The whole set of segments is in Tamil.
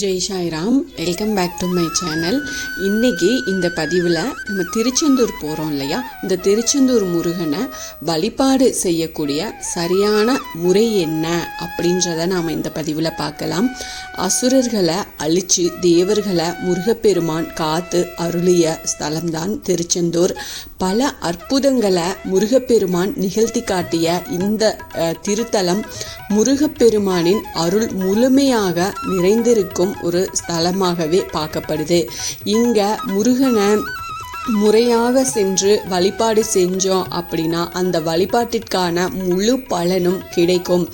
Jai Sairam welcome back to my channel இன்றைக்கி இந்த பதிவில் நம்ம திருச்செந்தூர் போகிறோம் இல்லையா? இந்த திருச்செந்தூர் முருகனை வழிபாடு செய்யக்கூடிய சரியான முறை என்ன அப்படின்றத நாம் இந்த பதிவில் பார்க்கலாம். அசுரர்களை அழித்து தேவர்களை முருகப்பெருமான் காத்து அருளிய ஸ்தலம்தான் திருச்செந்தூர். பல அற்புதங்களை முருகப்பெருமான் நிகழ்த்தி காட்டிய இந்த திருத்தலம் முருகப்பெருமானின் அருள் முழுமையாக நிறைந்திருக்கும் ஒரு ஸ்தலமாகவே பார்க்கப்படுது. இங்கே முருகனை முறையாக சென்று வழிபாடு செஞ்சோம் அப்படின்னா அந்த வழிபாட்டிற்கான முழு பலனும் கிடைக்கும்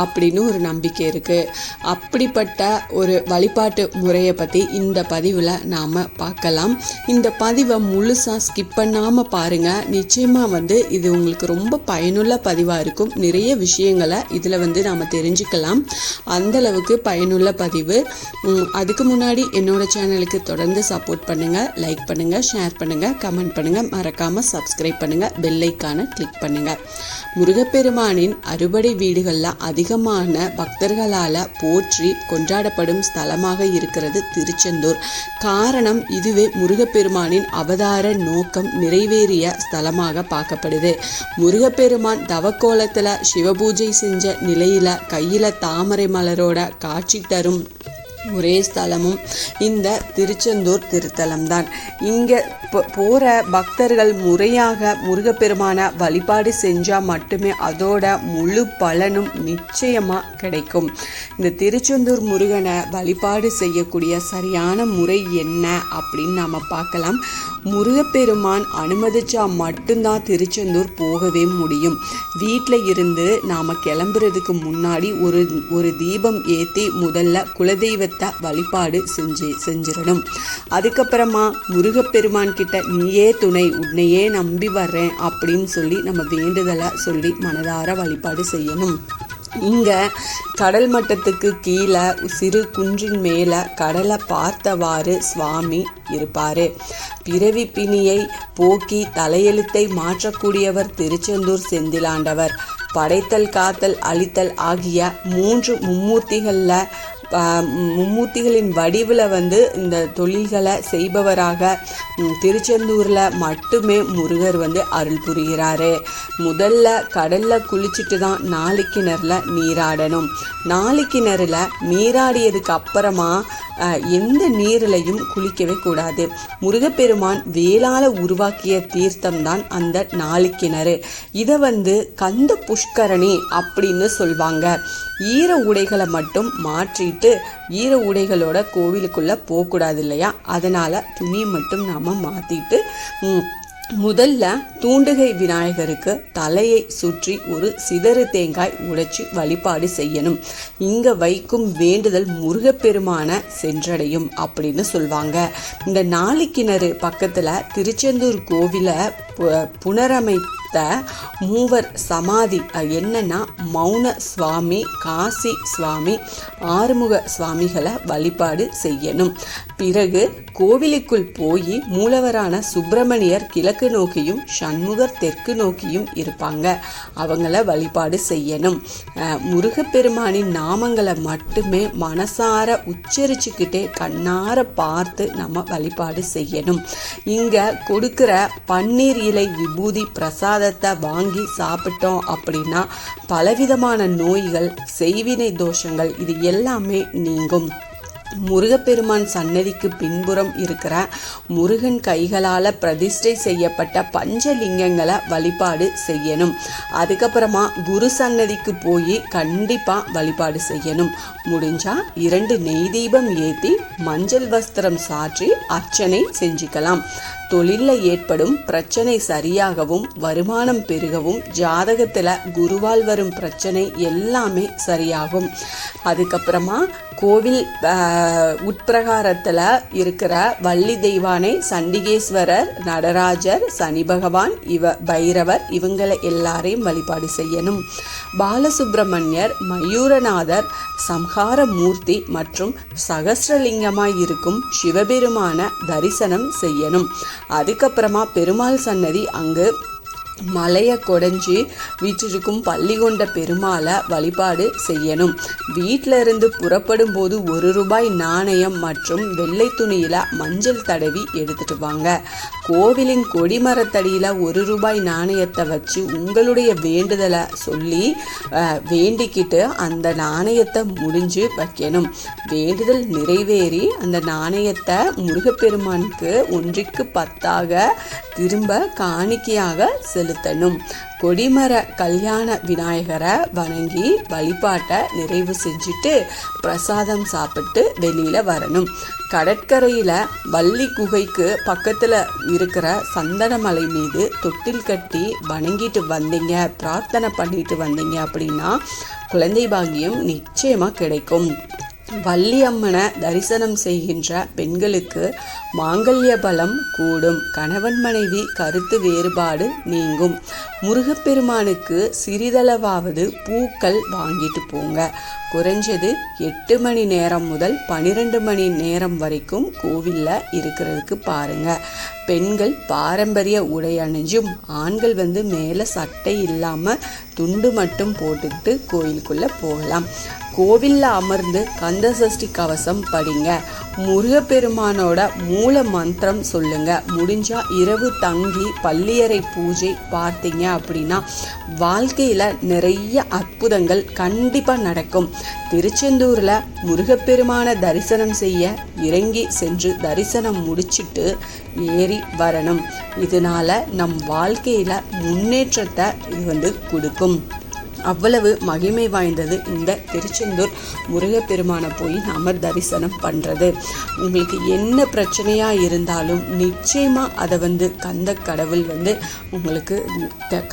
அப்படின்னு ஒரு நம்பிக்கை இருக்குது அப்படிப்பட்ட ஒரு வழிபாட்டு முறையை பற்றி இந்த பதிவில் நாம் பார்க்கலாம். இந்த பதிவை முழுசாக ஸ்கிப் பண்ணாமல் பாருங்கள் நிச்சயமாக வந்து இது உங்களுக்கு ரொம்ப பயனுள்ள பதிவாக இருக்கும். நிறைய விஷயங்களை இதில் வந்து நாம் தெரிஞ்சுக்கலாம். அந்தளவுக்கு பயனுள்ள பதிவு. அதுக்கு முன்னாடி என்னோடய சேனலுக்கு தொடர்ந்து சப்போர்ட் பண்ணுங்கள் லைக் பண்ணுங்கள் ஷேர் பண்ணுங்கள் கமெண்ட் பண்ணுங்கள் மறக்காமல் சப்ஸ்கிரைப் பண்ணுங்கள் பெல்லைக்கான கிளிக் பண்ணுங்கள் முருகப்பெருமானின் அறுபடை வீடுகளில் அதிகமான பக்தர்களால் போற்றி கொண்டாடப்படும் ஸ்தலமாக இருக்கிறது திருச்செந்தூர். காரணம் இதுவே முருகப்பெருமானின் அவதார நோக்கம் நிறைவேறிய ஸ்தலமாக பார்க்கப்படுது. முருகப்பெருமான் தவக்கோலத்தில் சிவபூஜை செஞ்ச நிலையில கையில தாமரை மலரோட காட்சி தரும் ஒரே ஸ்தலமும் இந்த திருச்செந்தூர் திருத்தலம் தான் இங்கே போகிற பக்தர்கள் முறையாக முருகப்பெருமான வழிபாடு செஞ்சால் மட்டுமே அதோட முழு பலனும் நிச்சயமாக கிடைக்கும். இந்த திருச்செந்தூர் முருகனை வழிபாடு செய்யக்கூடிய சரியான முறை என்ன அப்படின்னு நாம் பார்க்கலாம். முருகப்பெருமான் அனுமதிச்சா மட்டும்தான் திருச்செந்தூர் போகவே முடியும். வீட்டில் இருந்து நாம் கிளம்புறதுக்கு முன்னாடி ஒரு ஒரு தீபம் ஏற்றி முதல்ல குலதெய்வத்தை வழிபாடு செஞ்சு செஞ்சிடணும். அதுக்கப்புறமா முருகப்பெருமான் கிட்ட நீயே துணை உன்னையே நம்பி வர்றேன் அப்படின்னு சொல்லி நம்ம வேண்டுதலை சொல்லி மனதார வழிபாடு செய்யணும். இங்கே கடல் மட்டத்துக்கு கீழே சிறு குன்றின் மேலே கடலை பார்த்தவாறு சுவாமி இருப்பார். பிறவி பிணியை போக்கி தலையெழுத்தை மாற்றக்கூடியவர் திருச்செந்தூர் செந்திலாண்டவர். படைத்தல் காத்தல் அழித்தல் ஆகிய மூன்று மும்மூர்த்திகளில் மும்மூர்த்திகளின் வடிவில் வந்து இந்த தொழில்களை செய்பவராக திருச்செந்தூரில் மட்டுமே முருகர் வந்து அருள் புரிகிறாரு. முதல்ல கடலில் குளிச்சுட்டு தான் நாளைக்கிணறில் கிணறுல நீராடணும். நாளைக்கிணறில் கிணறுல நீராடியதுக்கு அப்புறமா எந்த நீரிலையும் குளிக்கவே கூடாது. முருகப்பெருமான் வேளால் உருவாக்கிய தீர்த்தம் தான் அந்த நாளிக்கிணறு. கிணறு இதை வந்து கந்த புஷ்கரணி அப்படின்னு சொல்வாங்க. ஈர உடைகளை மட்டும் மாற்றிட்டு ஈர உடைகளோட கோவிலுக்குள்ள போகக்கூடாது இல்லையா அதனால துணியை மட்டும் நாம மாத்திட்டு முதல்ல தூண்டுகை விநாயகருக்கு தலையை சுற்றி ஒரு சிதறு தேங்காய் உடைச்சி வழிபாடு செய்யணும். இங்க வைக்கும் வேண்டுதல் முருகப்பெருமான சென்றடையும் அப்படின்னு சொல்வாங்க. இந்த நாளிக்கிணறு பக்கத்துல திருச்செந்தூர் கோவில புனரமைத்த மூவர் சமாதி என்னன்னா மௌன சுவாமி காசி சுவாமி ஆறுமுக சுவாமிகளை வழிபாடு செய்யணும். பிறகு கோவிலுக்குள் போய் மூலவரான சுப்பிரமணியர் கிழக்கு நோக்கியும் சண்முகர் தெற்கு நோக்கியும் இருப்பாங்க. அவங்கள வழிபாடு செய்யணும். முருகப்பெருமானின் நாமங்களை மட்டுமே மனசார உச்சரிச்சுக்கிட்டே கண்ணார பார்த்து நம்ம வழிபாடு செய்யணும். இங்கே கொடுக்குற பன்னீர் இலை விபூதி பிரசாதத்தை வாங்கி சாப்பிட்டோம் அப்படின்னா பலவிதமான நோய்கள் செய்வினை தோஷங்கள் இது எல்லாமே நீங்கும். முருகப்பெருமான் சன்னதிக்கு பின்புறம் இருக்கிற முருகன் கைகளால் பிரதிஷ்டை செய்யப்பட்ட பஞ்சலிங்கங்களை வழிபாடு செய்யணும். அதுக்கப்புறமா குரு சன்னதிக்கு போய் கண்டிப்பாக வழிபாடு செய்யணும். முடிஞ்சால் இரண்டு நெய் தீபம் ஏற்றி மஞ்சள் வஸ்திரம் சாற்றி அர்ச்சனை செஞ்சுக்கலாம். தொழிலில் ஏற்படும் பிரச்சனை சரியாகவும் வருமானம் பெருகவும் ஜாதகத்தில் குருவால் வரும் பிரச்சனை எல்லாமே சரியாகும். அதுக்கப்புறமா கோவில் ஆஹ், உட்பிரகாரத்தில் இருக்கிற வள்ளி தெய்வானை சண்டிகேஸ்வரர் நடராஜர் சனி பகவான் இவ பைரவர் இவங்களை எல்லாரையும் வழிபாடு செய்யணும். பாலசுப்பிரமணியர் மயூரநாதர் சம்ஹார மூர்த்தி மற்றும் சகஸ்ரலிங்கமாய் இருக்கும் சிவபெருமான தரிசனம் செய்யணும். அதுக்கப்புறமா பெருமாள் சன்னதி அங்கு மலையை குடைஞ்சி வீற்றிருக்கும் பள்ளி கொண்ட பெருமாளை வழிபாடு செய்யணும். வீட்டில் இருந்து புறப்படும் போது ஒரு ரூபாய் நாணயம் மற்றும் வெள்ளை துணியில் மஞ்சள் தடவி எடுத்துட்டு வாங்க. கோவிலின் கொடிமரத்தடியில் ஒரு ரூபாய் நாணயத்தை வச்சு உங்களுடைய வேண்டுதலை சொல்லி வேண்டிக்கிட்டு அந்த நாணயத்தை முடிஞ்சு வைக்கணும். வேண்டுதல் நிறைவேறி அந்த நாணயத்தை முருகப்பெருமானுக்கு ஒன்றிற்கு பத்தாக திரும்ப காணிக்கையாக செலுத்தணும். கொடிமர கல்யாண விநாயகரை வணங்கி வழிபாட்டை நிறைவு செஞ்சுட்டு பிரசாதம் சாப்பிட்டு வெளியில் வரணும். கடற்கரையில வள்ளி குகைக்கு பக்கத்துல இருக்கிற சந்தனமலை மீது தொட்டில் கட்டி வணங்கிட்டு வந்தீங்க பிரார்த்தனை பண்ணிட்டு வந்தீங்க அப்படின்னா குழந்தை பாகியம் நிச்சயமா கிடைக்கும். வள்ளியம்மனை தரிசனம் செய்கின்ற பெண்களுக்கு மாங்கல்ய பலம் கூடும். கணவன் மனைவி கருத்து வேறுபாடு நீங்கும். முருகப்பெருமானுக்கு சிறிதளவாவது பூக்கள் வாங்கிட்டு போங்க. குறைஞ்சது எட்டு மணி நேரம் முதல் பன்னிரெண்டு மணி நேரம் வரைக்கும் கோவிலில் இருக்கிறதுக்கு பாருங்க. பெண்கள் பாரம்பரிய உடை அணிஞ்சும் ஆண்கள் வந்து மேலே சட்டை இல்லாமல் துண்டு மட்டும் போட்டுக்கிட்டு கோயிலுக்குள்ளே போகலாம். கோவிலில் அமர்ந்து கந்த சஷ்டி கவசம் படிங்க. முருகப்பெருமானோட மூல மந்திரம் சொல்லுங்க. முடிஞ்சா இரவு தங்கி பள்ளியறை பூஜை பார்த்தீங்க அப்படின்னா வாழ்க்கையில் நிறைய அற்புதங்கள் கண்டிப்பாக நடக்கும். திருச்செந்தூரில் முருகப்பெருமான தரிசனம் செய்ய இறங்கி சென்று தரிசனம் முடிச்சிட்டு ஏறி வரணும். இதனால நம் வாழ்க்கையில் முன்னேற்றத்தை இது வந்து கொடுக்கும். அவ்வளவு மகிமை வாய்ந்தது இந்த திருச்செந்தூர் முருகப்பெருமானை போய் நாம் தரிசனம் பண்ணுறது உங்களுக்கு என்ன பிரச்சனையாக இருந்தாலும் நிச்சயமாக அதை வந்து கந்த கடவுள் வந்து உங்களுக்கு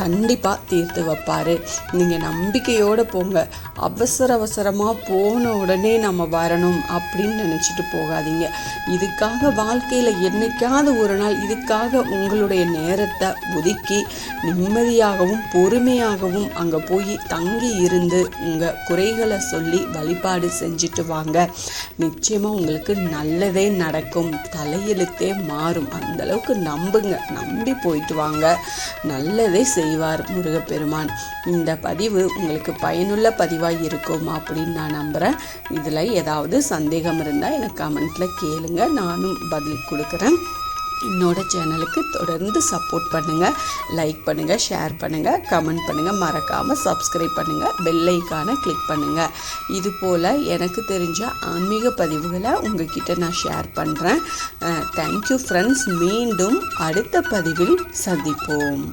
கண்டிப்பாக தீர்த்து வைப்பார். நீங்கள் நம்பிக்கையோடு போங்க. அவசர அவசரமாக போன உடனே நம்ம வரணும் அப்படின்னு நினச்சிட்டு போகாதீங்க. இதுக்காக வாழ்க்கையில் என்னைக்காவது ஒரு நாள் இதுக்காக உங்களுடைய நேரத்தை ஒதுக்கி நிம்மதியாகவும் பொறுமையாகவும் அங்கே போய் தங்கி இருந்து உங்கள் குறைகளை சொல்லி வழிபாடு செஞ்சுட்டு வாங்க. நிச்சயமாக உங்களுக்கு நல்லதே நடக்கும். தலையெழுத்தே மாறும். அந்த அளவுக்கு நம்புங்க. நம்பி போயிட்டு வாங்க. நல்லதே செய்வார் முருகப்பெருமான். இந்த பதிவு உங்களுக்கு பயனுள்ள பதிவாக இருக்கும் அப்படின்னு நான் நம்புகிறேன் இதில் ஏதாவது சந்தேகம் இருந்தால் எனக்கு கமெண்ட்டில் கேளுங்க. நானும் பதில் கொடுக்குறேன். என்னோட சேனலுக்கு தொடர்ந்து சப்போர்ட் பண்ணுங்கள் லைக் பண்ணுங்கள் ஷேர் பண்ணுங்கள் கமெண்ட் பண்ணுங்கள் மறக்காமல் சப்ஸ்கிரைப் பண்ணுங்கள் பெல் கிளிக் பண்ணுங்கள் இது போல் எனக்கு தெரிஞ்ச ஆன்மீக பதிவுகளை உங்ககிட்ட நான் ஷேர் பண்ணுறேன் தேங்க்யூ ஃப்ரெண்ட்ஸ் மீண்டும் அடுத்த பதிவில் சந்திப்போம்.